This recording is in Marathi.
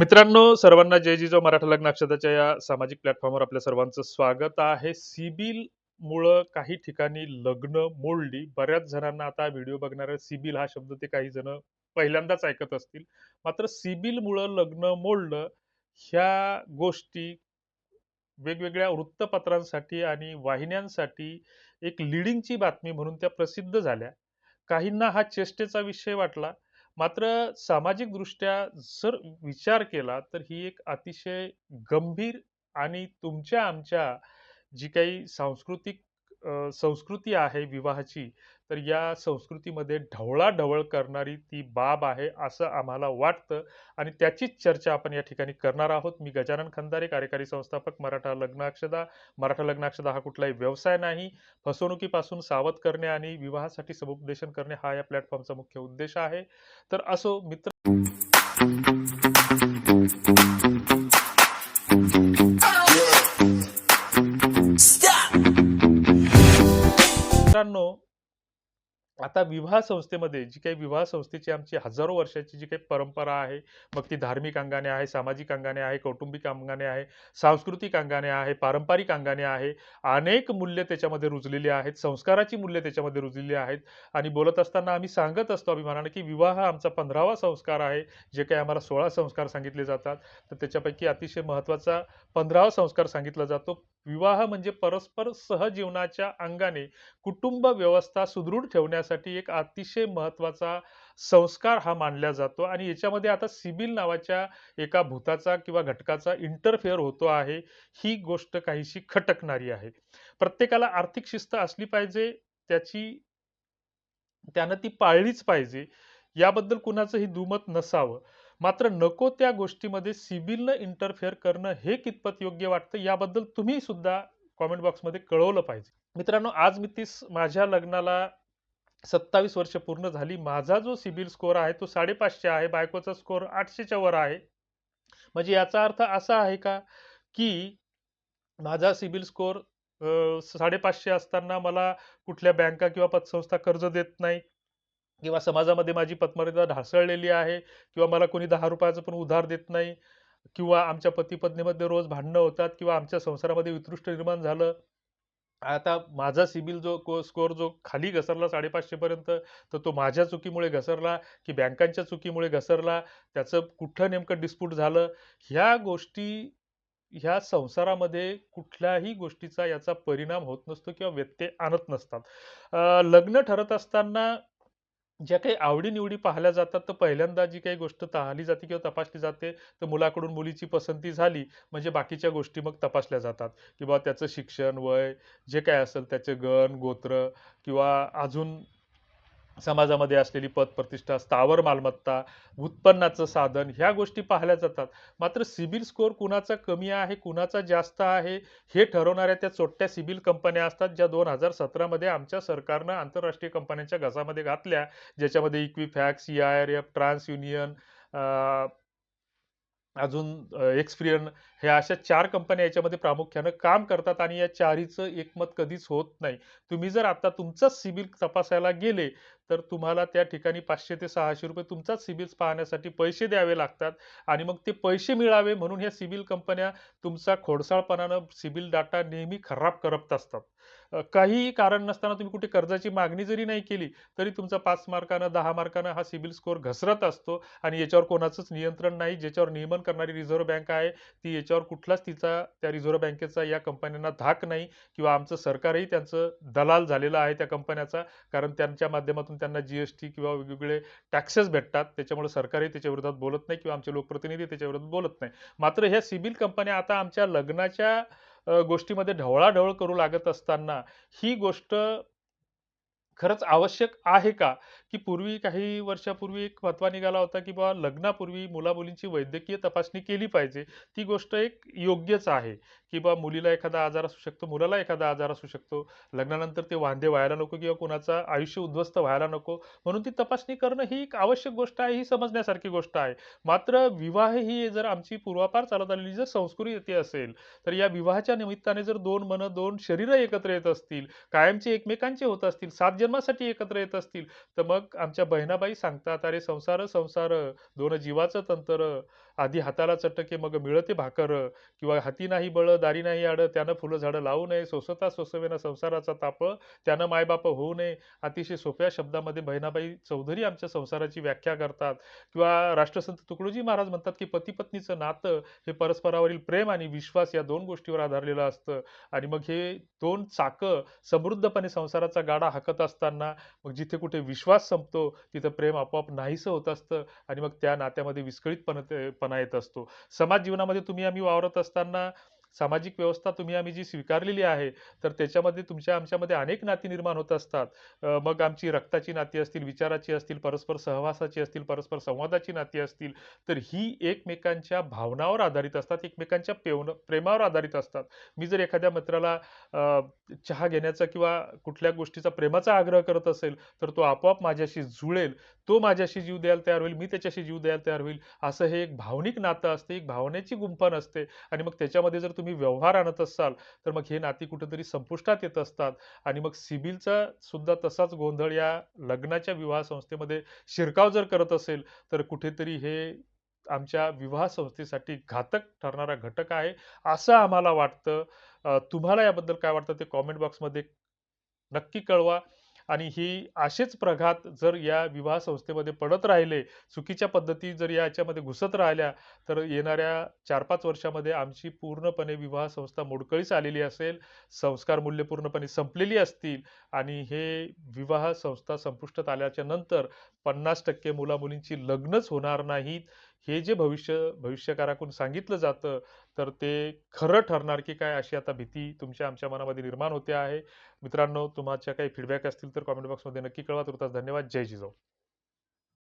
मित्रांनो, सर्वांना जय जिजाऊ मराठा लग्न अक्षताच्या या सामाजिक प्लॅटफॉर्मवर आपल्या सर्वांचं स्वागत आहे. सिबिलमुळं काही ठिकाणी लग्न मोडली. बऱ्याच जणांना आता व्हिडिओ बघणाऱ्या सिबिल हा शब्द ते काही जण पहिल्यांदाच ऐकत असतील. मात्र सिबिलमुळं लग्न मोडलं, ह्या गोष्टी वेगवेगळ्या वृत्तपत्रांसाठी आणि वाहिन्यांसाठी एक लीडिंगची बातमी म्हणून त्या प्रसिद्ध झाल्या. काहींना हा चेष्टेचा विषय वाटला. मात्र सामाजिकदृष्ट्या जर विचार केला, तर ही एक अतिशय गंभीर आणि तुमच्या आमच्या जी काही सांस्कृतिक संस्कृती आहे विवाहाची, तर या संस्कृतीमध्ये ढवळाढवळ करणारी ती बाब आहे, असं आम्हाला वाटतं आणि त्याचीच चर्चा आपण या ठिकाणी करणार आहोत. मी गजानन खंदारे, कार्यकारी संस्थापक, मराठा लग्न अक्षदा. मराठा लग्न अक्षदा हा कुठलाही व्यवसाय नाही. फसवणुकीपासून सावध करणे आणि विवाहासाठी समुपदेशन करणे हा या प्लॅटफॉर्मचा मुख्य उद्देश आहे. तर असो मित्र मित्रांनो, आता विवाह संस्थेमध्ये जी काही विवाह संस्थेची आमची हजारो वर्षाची जी काही परंपरा आहे, मग ती धार्मिक अंगाने आहे, सामाजिक अंगाने आहे, कौटुंबिक अंगाने आहे, सांस्कृतिक अंगाने आहे, पारंपरिक अंगाने आहे. अनेक मूल्य त्याच्यामध्ये रुजलेली आहेत, संस्काराची मूल्य त्याच्यामध्ये रुजलेली आहेत आणि बोलत असताना आम्ही सांगत असतो अभिमानाने, की विवाह हा आमचा 15वा संस्कार आहे. जे काही आम्हाला 16 संस्कार सांगितले जातात, तर त्याच्यापैकी अतिशय महत्त्वाचा 15वा संस्कार सांगितला जातो. विवाह म्हणजे परस्पर सहजीवनाच्या अंगाने कुटुंब व्यवस्था सुदृढ ठेवण्यासाठी एक अतिशय महत्त्वाचा संस्कार हा मानला जातो आणि याच्यामध्ये आता सिबिल नावाच्या एका भूताचा किंवा घटकाचा इंटरफेअर होतो आहे. ही गोष्ट काहीशी खटकणारी आहे. प्रत्येकाला आर्थिक शिस्त असली पाहिजे, त्याची त्यानं ती पाळलीच पाहिजे. याबद्दल कुणाचंही दुमत नसावं. मात्र नको त्या गोष्टीमध्ये सिबिलनं इंटरफेअर करणं हे कितपत योग्य वाटतं, याबद्दल तुम्ही सुद्धा कॉमेंट बॉक्समध्ये कळवलं पाहिजे. मित्रांनो, आज मी तीस माझ्या लग्नाला 27 वर्ष पूर्ण झाली. माझा जो सिबिल स्कोअर आहे तो 550 आहे. बायकोचा स्कोअर 800च्या वर आहे. म्हणजे याचा अर्थ असा आहे का, की माझा सिबिल स्कोअर साडेपाचशे असताना मला कुठल्या बँका किंवा पतसंस्था कर्ज देत नाही किंवा समाजामध्ये माझी पतमर्यादा ढासळलेली आहे किंवा मला कोणी ₹10 पण उधार देत नाही किंवा आमच्या पती-पत्नीमध्ये रोज भांडणं होतात किंवा आमच्या संसारामध्ये वितृष्ट निर्माण झालं. आता माझा सिबिल जो को स्कोअर जो खाली घसरला साडेपाचशेपर्यंत तर तो माझ्या चुकीमुळे घसरला, की बँकांच्या चुकीमुळे घसरला, त्याचं कुठं नेमकं डिस्प्यूट झालं. ह्या गोष्टी ह्या संसारामध्ये कुठल्याही गोष्टीचा याचा परिणाम होत नसतो किंवा व्यत्यय आणत नसतात. लग्न ठरत असताना ज्या काही आवडीनिवडी पाहिल्या जातात, तर पहिल्यांदा जी काही गोष्ट ताहली जाते किंवा तपासली जाते, तर मुलाकडून मुलीची पसंती झाली, म्हणजे बाकीच्या गोष्टी मग तपासल्या जातात, किंवा त्याचं शिक्षण, वय जे काय असेल त्याचे गण, गोत्र किंवा अजून समाजामध्ये असलेली पद प्रतिष्ठा स्थावर मालमत्ता, उत्पन्नाचं साधन ह्या गोष्टी पाहिल्या जातात. मात्र सिबिल स्कोअर कुणाचा कमी आहे, कुणाचा जास्त आहे, हे ठरवणाऱ्या त्या चोट्ट्या सिबिल कंपन्या असतात, ज्या 2017 मध्ये आमच्या सरकारनं आंतरराष्ट्रीय कंपन्यांच्या घसामध्ये घातल्या. ज्याच्यामध्ये Equifax, C I R F, TransUnion अजून एक्सपिरियन ह्या अशा चार कंपन्या याच्यामध्ये प्रामुख्यानं काम करतात आणि या चारीचं एकमत कधीच होत नाही. तुम्ही जर आता तुमचाच सिबिल तपासायला गेले, तर तुम्हाला त्या ठिकाणी पाचशे ते ₹600 तुमचाच सिबिल्स पाहण्यासाठी पैसे द्यावे लागतात आणि मग ते पैसे मिळावे म्हणून ह्या सिबिल कंपन्या तुमचा खोडसाळपणानं सिबिल डाटा नेहमी खराब करत असतात. काहीही कारण नसताना तुम्ही कुठे कर्जाची मागणी जरी नाही केली, तरी तुमचा पाच मार्कानं, दहा मार्कानं हा सिबिल स्कोअर घसरत असतो आणि याच्यावर कोणाचंच नियंत्रण नाही. ज्याच्यावर नियमन करणारी रिझर्व्ह बँक आहे, ती याच्यावर कुठलाच तिचा त्या रिझर्व्ह बँकेचा या कंपन्यांना धाक नाही किंवा आमचं सरकारही त्यांचं दलाल झालेलं आहे त्या कंपन्याचा. कारण त्यांच्या माध्यमातून त्यांना जी-एस-टी किंवा वेगवेगळे टॅक्सेस भेटतात. त्याच्यामुळे सरकारही त्याच्या विरोधात बोलत नाही किंवा आमचे लोकप्रतिनिधी त्याच्या विरोधात बोलत नाही. मात्र ह्या सिबिल कंपन्या आता आमच्या लग्नाच्या गोष्टीमध्ये ढवळाढवळ करू लागत असताना, ही गोष्ट खरंच आवश्यक आहे का? की पूर्वी काही वर्षापूर्वी एक फतवा निघाला होता, की बाबा लग्नापूर्वी मुलामुलींची वैद्यकीय तपासणी केली पाहिजे. ती गोष्ट एक योग्यच आहे, की बाबा मुलीला एखादा आजार असू शकतो, मुलाला एखादा आजार असू शकतो. लग्नानंतर ते वांदे व्हायला नको किंवा कुणाचं आयुष्य उद्ध्वस्त व्हायला नको, म्हणून ती तपासणी करणं ही एक आवश्यक गोष्ट आहे, ही समजण्यासारखी गोष्ट आहे. मात्र विवाह ही जर आमची पूर्वापार चालत आलेली जर संस्कृती असेल, तर या विवाहाच्या निमित्ताने जर दोन मनं, दोन शरीरं एकत्र येत असतील, कायमचे एकमेकांचे होत असतील, 7 जन्मासाठी एकत्र येत असतील, तर मग आमच्या बहिणाबाई सांगतात, "अरे संसार संसार, दोन जीवाचं तंत्र आधी हाताला चटके मग मिळते भाकर. किंवा हाती नाही बळ दारी नाही आड त्यानं फुलं झाडं लावू नये. सोसता सोसवेनं संसाराचा ताप त्यानं मायबाप होऊ नये. अतिशय सोप्या शब्दामध्ये बहिणाबाई चौधरी आमच्या संसाराची व्याख्या करतात. किंवा राष्ट्रसंत तुकडोजी महाराज म्हणतात की पती पत्नीचं नातं हे परस्परावरील प्रेम आणि विश्वास या दोन गोष्टीवर आधारलेलं असतं. आणि मग हे दोन चाकं समृद्धपणे संसाराचा गाडा हाकत असताना मग जिथे कुठे विश्वास संपतो तिथं प्रेम आपोआप नाहीसं होत असतं. आणि मग त्या नात्यामध्ये विस्कळीतपणे ते- येत असतो. समाज जीवनामध्ये तुम्ही आम्ही वावरत असताना सामाजिक व्यवस्था तुम्ही आम्ही जी स्वीकारलेली आहे तर त्याच्यामध्ये तुमच्या आमच्यामध्ये अनेक नाती निर्माण होत असतात. मग आमची रक्ताची नाती असतील विचाराची असतील परस्पर सहवासाची असतील परस्पर संवादाची नाती असतील तर ही एकमेकांच्या भावनावर आधारित असतात एकमेकांच्या पेवन प्रेमावर आधारित असतात. मी जर एखाद्या मित्राला चहा घेण्याचा किंवा कुठल्या गोष्टीचा प्रेमाचा आग्रह करत असेल तर तो आपोआप माझ्याशी जुळेल. तो माझ्याशी जीव द्यायला तयार होईल मी त्याच्याशी जीव द्यायला तयार होईल असं हे एक भावनिक नातं असते एक भावनेची गुंफण असते. आणि मग त्याच्यामध्ये जर तुम्ही व्यवहार आणत असाल तर मग हे नाती कुठेतरी संपुष्टात येत असतात. आणि मग सिबिलचा सुद्धा तसाच गोंधळ या लग्नाच्या विवाह संस्थेमध्ये शिरकाव जर करत असेल तर कुठेतरी हे आमच्या विवाह संस्थेसाठी घातक ठरणारा घटक आहे असं आम्हाला वाटतं. तुम्हाला याबद्दल काय वाटतं ते कॉमेंट बॉक्समध्ये नक्की कळवा. आणि ही असेच प्रघात जर या विवाह संस्थेमध्ये पडत राहिले चुकीच्या पद्धती जर याच्यामध्ये घुसत राहिल्या तर येणाऱ्या चार पाच वर्षामध्ये आमची पूर्णपणे विवाह संस्था मोडकळीस आलेली असेल संस्कार मूल्य पूर्णपणे संपलेली असतील आणि हे विवाह संस्था संपुष्टात आल्याच्यानंतर पन्नास टक्के मुलामुलींची लग्नच होणार नाहीत. हे जे भविष्य भविष्यकाराकडून सांगितलं जातं तर ते खरं ठरणार की काय अशी आता भीती तुमच्या आमच्या मनामध्ये निर्माण होते आहे. मित्रांनो तुमच्या काही फीडबॅक असतील तर कॉमेंट बॉक्समध्ये नक्की कळवा. तुर्तास धन्यवाद. जय जिजाऊ.